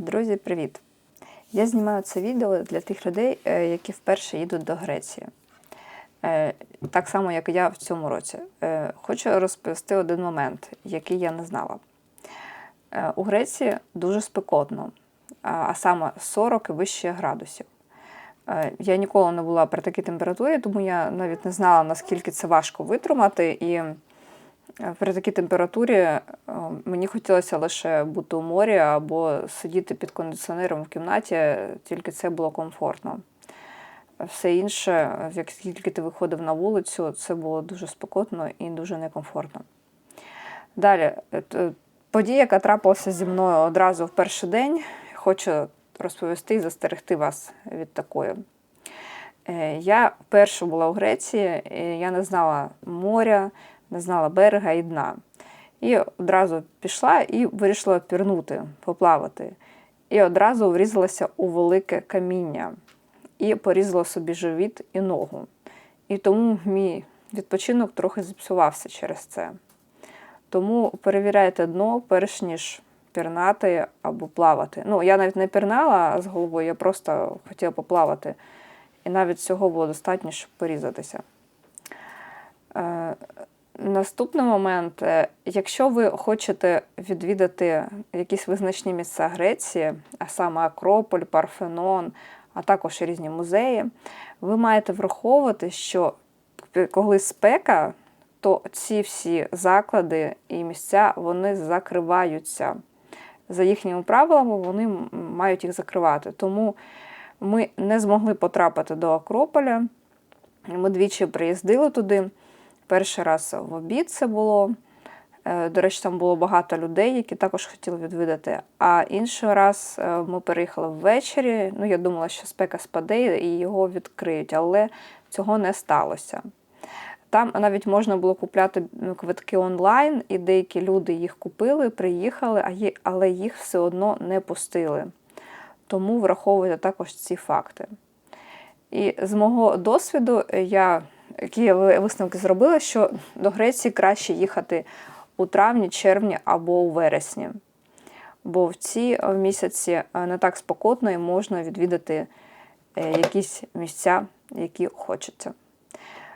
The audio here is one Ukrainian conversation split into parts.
Друзі, привіт! Я знімаю це відео для тих людей, е, які вперше їдуть до Греції. Е, Так само, як і я в цьому році. Е, Хочу розповісти один момент, який я не знала. У Греції дуже спекотно, а саме 40 і вище градусів. Я ніколи не була при такій температурі, тому я навіть не знала, наскільки це важко витримати. І при такій температурі е, мені хотілося лише бути у морі або сидіти під кондиціонером в кімнаті, тільки це було комфортно. Все інше, як тільки ти виходив на вулицю, це було дуже спекотно і дуже некомфортно. Далі, е, подія, яка трапилася зі мною одразу в перший день, хочу розповісти і застерегти вас від такої. Е, Я вперше була у Греції, я не знала моря, не знала берега і дна. І одразу пішла і вирішила пірнути, поплавати. І одразу врізалася у велике каміння і порізала собі живіт і ногу. І тому мій відпочинок трохи зіпсувався через це. Тому перевіряйте дно, перш ніж пірнати або плавати. Ну, я навіть не пірнала з головою, я просто хотіла поплавати. І навіть цього було достатньо, щоб порізатися. Е, Наступний момент, е, якщо ви хочете відвідати якісь визначні місця Греції, а саме Акрополь, Парфенон, а також різні музеї, ви маєте враховувати, що коли спека, то ці всі заклади і місця вони закриваються. За їхніми правилами вони мають їх закривати. Тому ми не змогли потрапити до Акрополя. Ми двічі приїздили туди. Перший раз в обід це було. Е, До речі, там було багато людей, які також хотіли відвідати. А інший раз е, ми переїхали ввечері. Ну, я думала, що спека спаде і його відкриють, але цього не сталося. Там навіть можна було купляти квитки онлайн, і деякі люди їх купили, приїхали, але їх все одно не пустили. Тому враховуйте також ці факти. І з мого досвіду, е, я які висновки зробила, що до Греції краще їхати у травні, червні або у вересні. Бо в ці е, місяці е, не так спокотно і можна відвідати якісь місця, які хочеться.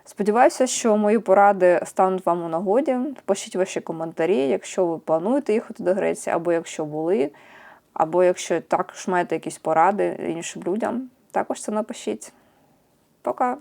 Сподіваюся, що мої поради стануть вам у нагоді. Пишіть ваші коментарі, якщо ви плануєте їхати до Греції, або якщо були, або якщо також маєте якісь поради іншим людям, також це напишіть. Пока!